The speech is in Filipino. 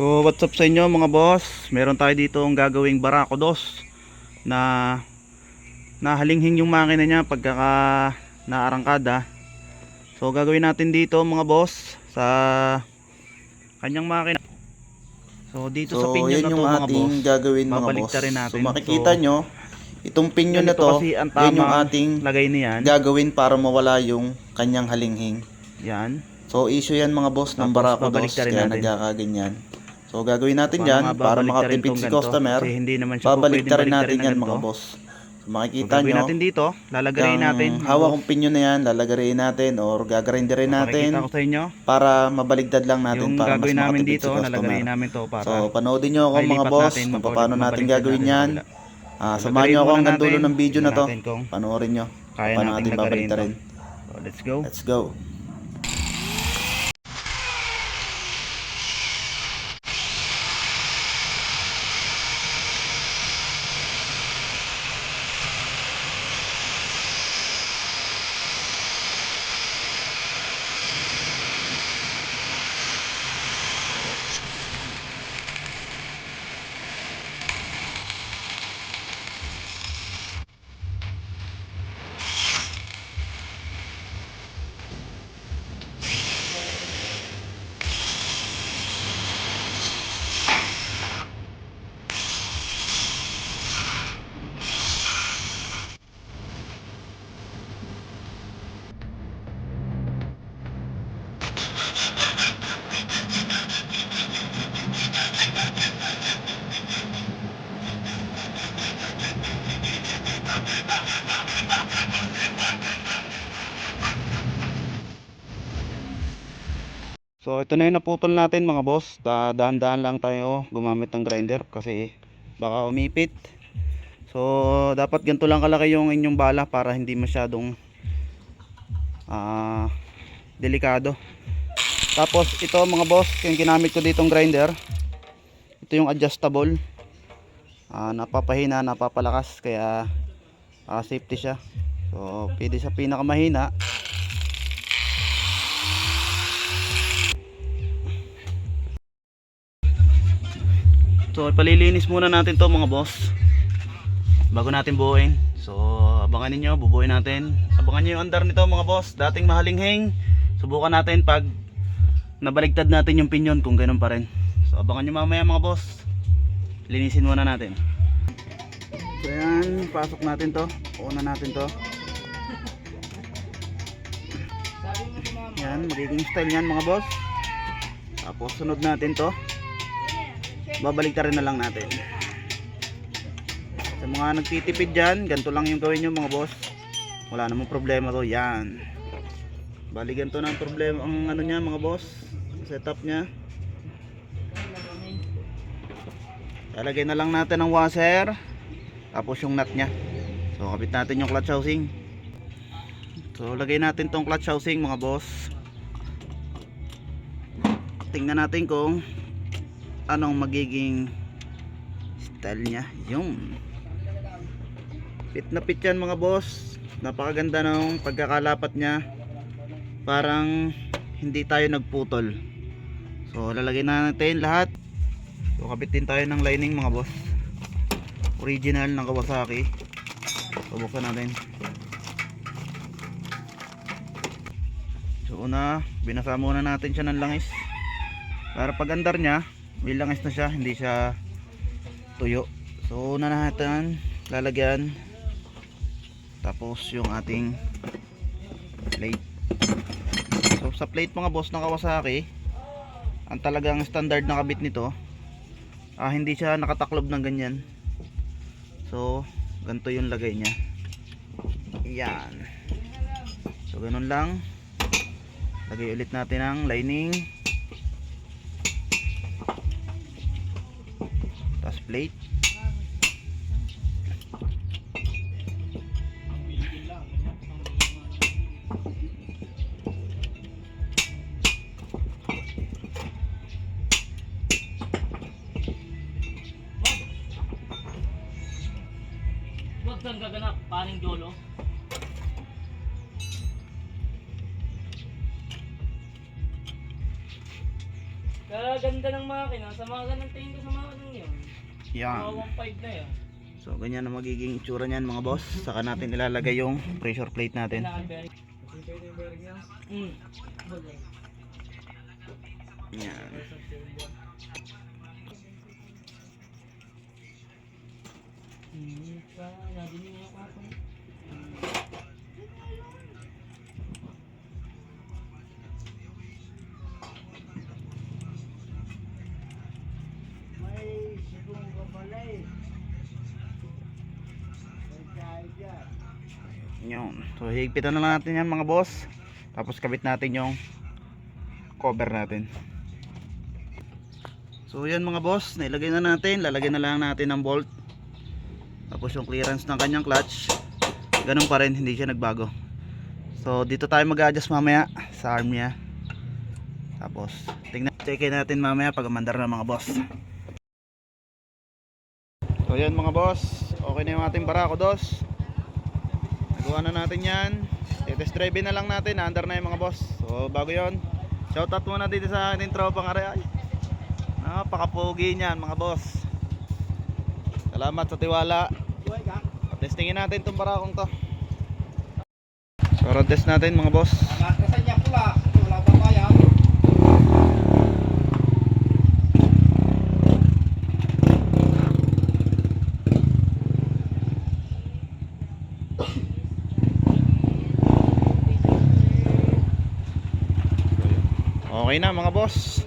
So what's up sa inyo mga boss Meron tayo dito ang gagawing barako dos Na Nahalinghing yung makina niya Pagkaka naarangkada So gagawin natin dito mga boss Sa Kanyang makina So dito sa So, pinyon yan na to yung mga ating boss gagawin mga boss. babaliktarin natin. So, makikita So, nyo, itong pinyon na to, kasi ang yan yung ating lagay niyan gagawin para mawala yung kanyang halinghing. Yan So, issue yan mga boss ng Tapos, Barako dos, kaya natin. nagkakaganyan. So, gagawin natin Paano yan para makatipid si customer. Kasi hindi naman siya po Babaliktarin pwedeng natin yan na mga boss. So, So, makikita gagawin nyo, natin dito Lalagayin yung natin hawak kong pinyon na yan, lalagarin natin or gagrinderin natin Pakikita ko sa inyo para mabaligtad lang natin Yung para mas namin dito si customer. Namin to para So, panoodin nyo ako mga boss natin, kung paano natin gagawin natin yan. Ah, samahan nyo ako hanggang dulo ng video na to. Panoorin nyo. Kaya paano natin to. So, let's go Let's go. So ito na yung naputol natin mga boss. Da- Dahan-dahan lang tayo gumamit ng grinder Kasi baka umipit. So dapat ganito lang kalaki yung inyong bala Para hindi masyadong ah Delikado. Tapos ito mga boss Yung ginamit ko ditong grinder. Ito yung adjustable. Ah, Napapahina, napapalakas Kaya ah, safety siya. So pwede sa pinakamahina So palilinis muna natin to mga boss. Bago natin buuin. So abangan ninyo bubuuin natin. Abangan nyo yung andar nito mga boss. Dating mahalinghing. Subukan natin pag Nabaligtad natin yung pinyon kung ganun pa rin. So abangan nyo mamaya mga boss. Linisin muna natin. So yan Pasok natin to. Una natin to. Yan magiging style yan mga boss. Tapos sunod natin to babaliktarin na lang natin. Sa mga nagtitipid dyan ganito lang yung gawin nyo mga boss. Wala namang problema to yan. Bali ganito na ang problema ang ano nya mga boss. Setup nya lalagay na lang natin ang washer. Tapos yung nut nya so kapit natin yung clutch housing. So lagay natin tong clutch housing mga boss. Tingnan natin kung anong magiging style niya. Yung pit na pit yan mga boss. Napakaganda ng pagkakalapat niya. Parang hindi tayo nagputol. So lalagay na natin lahat. So kabit din tayo ng lining mga boss. Original ng Kawasaki. So natin. So una binasa muna natin siya ng langis. Para pag andar niya may langis na siya hindi siya tuyo. So una natin lalagyan. Tapos yung ating plate. So sa plate mga boss ng Kawasaki ang talagang standard na kabit nito ah, hindi siya nakataklob ng ganyan. So ganito yung lagay niya. Yan. So ganun lang. Lagay ulit natin ang lining plate Huwag kang gaganap, paring jolo. Kaganda ng makina. Sa mga ganang tingin ko sa ganun yun. Yan. Mga 1.5 na yun. So ganyan na magiging itsura niyan mga boss. Saka natin ilalagay yung pressure plate natin. Hmm. Yan. Hmm. Pa, nadinig mo Yun. So higpitan na lang natin yan mga boss. Tapos kabit natin yung cover natin. So yan mga boss, nailagay na natin. Lalagyan na lang natin ng bolt. Tapos yung clearance ng kanyang clutch. Ganun pa rin, hindi siya nagbago. So dito tayo mag-adjust mamaya sa arm niya. Tapos tingnan, checkin natin mamaya pag umandar na mga boss. So yan mga boss, okay na yung ating barako dos. Nagawa na natin yan. I-test drive na lang natin. Under na yung mga boss. So bago yon shoutout muna dito sa ating tropang are. Ay, napakapogi niyan mga boss. Salamat sa tiwala. Testingin natin itong barakong to. So test natin mga boss. Okay na mga boss.